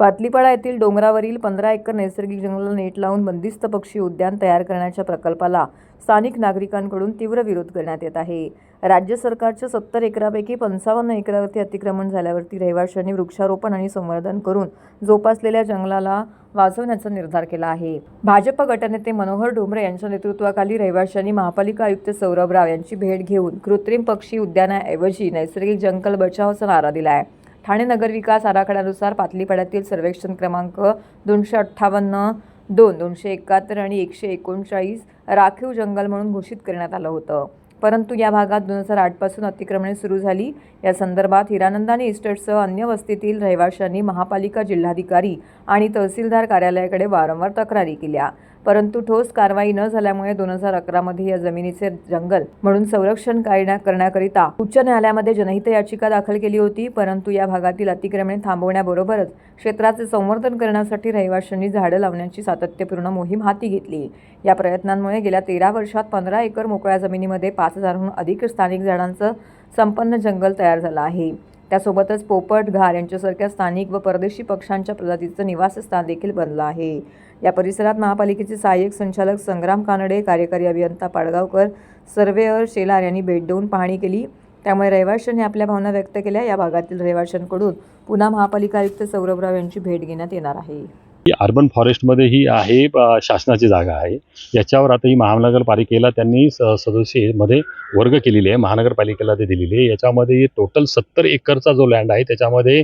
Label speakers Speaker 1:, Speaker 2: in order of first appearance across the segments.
Speaker 1: पातलीपाडा येथील डोंगरावरील पंधरा एकर नैसर्गिक जंगलाला नेट लावून बंदिस्त पक्षी उद्यान तयार करण्याच्या प्रकल्पाला स्थानिक नागरिकांकडून तीव्र विरोध करण्यात येत आहे. राज्य सरकारच्या सत्तर एकरापैकी पंचावन्न एकरावरती अतिक्रमण झाल्यावरती रहिवाशांनी वृक्षारोपण आणि संवर्धन करून जोपासलेल्या जंगलाला वाचवण्याचा निर्धार केला आहे. भाजप गटनेते मनोहर डोंबरे यांच्या नेतृत्वाखाली रहिवाशांनी महापालिका आयुक्त सौरभ राव यांची भेट घेऊन कृत्रिम पक्षी उद्यानाऐवजी नैसर्गिक जंगल बचावाचा नारा दिला आहे. ठाणे नगरविकास आराखड्यानुसार पातलीपाड्यातील सर्वेक्षण क्रमांक दोनशे अठ्ठावन्न दोन दोनशे एकाहत्तर आणि एकशे एकोणचाळीस राखीव जंगल म्हणून घोषित करण्यात आलं होतं. परंतु या भागात दोन हजार आठपासून अतिक्रमणे सुरू झाली. या संदर्भात हिरानंदानी इस्टेटसह अन्य वस्तीतील रहिवाशांनी महापालिका जिल्हाधिकारी आणि तहसीलदार कार्यालयाकडे वारंवार तक्रारी केल्या. परंतु ठोस कारवाई न झाल्यामुळे दोन हजार अकरामध्ये या जमिनीचे जंगल म्हणून संरक्षण करण्या करण्याकरिता उच्च न्यायालयामध्ये जनहित याचिका दाखल केली होती. परंतु या भागातील अतिक्रमणे थांबवण्याबरोबरच क्षेत्राचे संवर्धन करण्यासाठी रहिवाशांनी झाडं लावण्याची सातत्यपूर्ण मोहीम हाती घेतली. या प्रयत्नांमुळे गेल्या तेरा वर्षात पंधरा एकर मोकळ्या जमिनीमध्ये पाच हजारहून अधिक स्थानिक झाडांचं संपन्न जंगल तयार झालं आहे. त्यासोबतच पोपट घार यांच्यासारख्या स्थानिक व परदेशी पक्ष्यांच्या प्रजातीचं निवासस्थान देखील बनलं आहे. या परिसरात महापालिकेचे सहाय्यक संचालक संग्राम कानडे कार्यकारी अभियंता पाडगावकर सर्वेअर शेलार यांनी भेट देऊन पाहणी केली. त्यामुळे रहिवाशांनी आपल्या भावना व्यक्त केल्या. या भागातील रहिवाशांकडून पुन्हा महापालिका आयुक्त सौरभराव यांची भेट घेण्यात येणार आहे.
Speaker 2: ही अर्बन फॉरेस्टमध्ये ही आहे शासनाची जागा आहे. याच्यावर आता ही महानगरपालिकेला त्यांनी स सदस्यमध्ये वर्ग केलेली आहे. महानगरपालिकेला ते दिलेली आहे. याच्यामध्ये टोटल सत्तर एकरचा जो लँड आहे त्याच्यामध्ये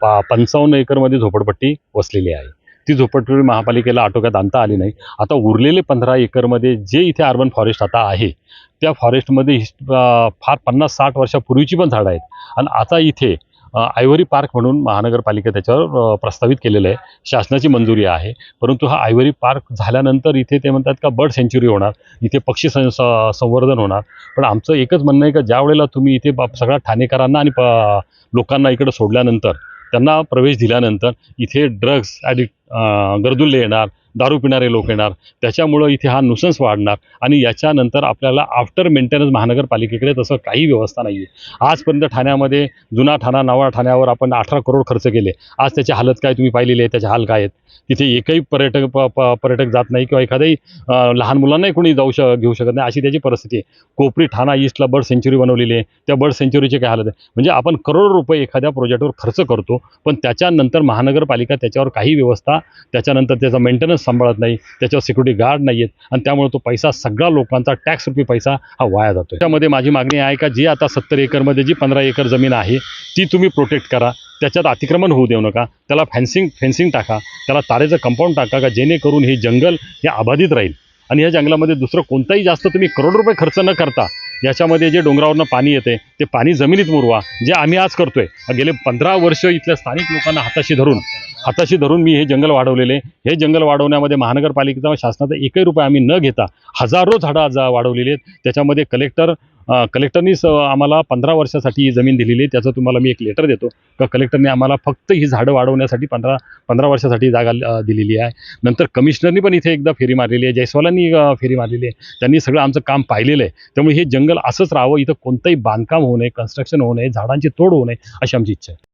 Speaker 2: पा पंचावन्न एकरमध्ये झोपडपट्टी वसलेली आहे. ती झोपडपट्टी महापालिकेला आटोक्यात आणता आली नाही. आता उरलेले पंधरा एकरमध्ये जे इथे अर्बन फॉरेस्ट आता आहे त्या फॉरेस्टमध्ये हिस- फार पन्नास साठ वर्षापूर्वीची पण झाडं आहेत. आणि आता इथे आयवरी आयव्हरी पार्क म्हणून महानगरपालिका त्याच्यावर प्रस्तावित केलेलं आहे. शासनाची मंजुरी आहे. परंतु हा आयव्हरी पार्क झाल्यानंतर इथे ते म्हणतात का बर्ड सेंच्युरी होणार इथे पक्षी सं स- संवर्धन होणार. पण आमचं एकच म्हणणं आहे का ज्या वेळेला तुम्ही इथे सगळ्या ठाणेकरांना आणि प लोकांना इकडं सोडल्यानंतर त्यांना प्रवेश दिल्यानंतर इथे ड्रग्स ॲडिक्ट गरदुल्ले येणार दारू पिणारे लोक येणार त्याच्यामुळं इथे हा नुसन्स वाढणार आणि याच्यानंतर आपल्याला आफ्टर मेंटेनन्स महानगरपालिकेकडे तसं काही व्यवस्था नाही आहे आजपर्यंत ठाण्यामध्ये जुना ठाणा नवा ठाण्यावर आपण अठरा करोड खर्च केले. आज त्याची हालत काय तुम्ही पाहिलेली आहे? त्याचे हाल काय आहेत? तिथे एकही पर्यटक प प पर्यटक जात नाही किंवा एखाद्याही लहान मुलांनाही कोणी जाऊ श घेऊ शकत नाही अशी त्याची परिस्थिती आहे. कोपरी ठाणा ईस्टला बर्ड सेंच्युरी बनवलेली आहे. त्या बर्ड सेंच्युरीची काय हालत आहे? म्हणजे आपण करोड रुपये एखाद्या प्रोजेक्टवर खर्च करतो पण त्याच्यानंतर महानगरपालिका त्याच्यावर काही व्यवस्था त्याच्यानंतर त्याचा मेंटेनन्स सांभाळत नाही त्याच्यावर सिक्युरिटी गार्ड नाही आहेत आणि त्यामुळे तो पैसा सगळा लोकांचा टॅक्स रुपी पैसा हा वाया जातो त्यामध्ये माझी मागणी आहे का जी आता सत्तर एकरमध्ये जी पंधरा एकर जमीन आहे ती तुम्ही प्रोटेक्ट करा. त्याच्यात अतिक्रमण होऊ देऊ नका. त्याला फॅन्सिंग फेन्सिंग टाका. त्याला तारेचं कंपाऊंड टाका का जेणेकरून हे जंगल हे अबाधित राहील. आणि या जंगलामध्ये दुसरं कोणताही जास्त तुम्ही करोड रुपये खर्च न करता याच्यामध्ये जे डोंगरावरनं पाणी येते ते पाणी जमिनीत मुरवा जे आम्ही आज करतोय. गेले पंधरा वर्ष इथल्या स्थानिक लोकांना हाताशी धरून हाताशी धरून मी हे जंगल वाढवलेले हे जंगल वाढवण्यामध्ये महानगरपालिकेचा शासनाचा एकही रुपये आम्ही न घेता हजारो झाडं आज वाढवलेली आहेत. त्याच्यामध्ये कलेक्टर कलेक्टरनीच आम्हाला पंधरा वर्षासाठी ही जमीन दिलेली आहे. त्याचं तुम्हाला मी एक लेटर देतो. का कलेक्टरने आम्हाला फक्त ही झाडं वाढवण्यासाठी पंधरा पंधरा वर्षासाठी जागा दिलेली आहे. नंतर कमिशनरनी पण इथे एकदा फेरी मारलेली आहे. जयस्वालांनी फेरी मारलेली आहे. त्यांनी सगळं आमचं काम पाहिलेलं आहे. त्यामुळे हे जंगल असंच राहावं. इथं कोणतंही बांधकाम होऊ नये कन्स्ट्रक्शन होऊ नये झाडांची तोड होऊ नये अशी आमची इच्छा आहे.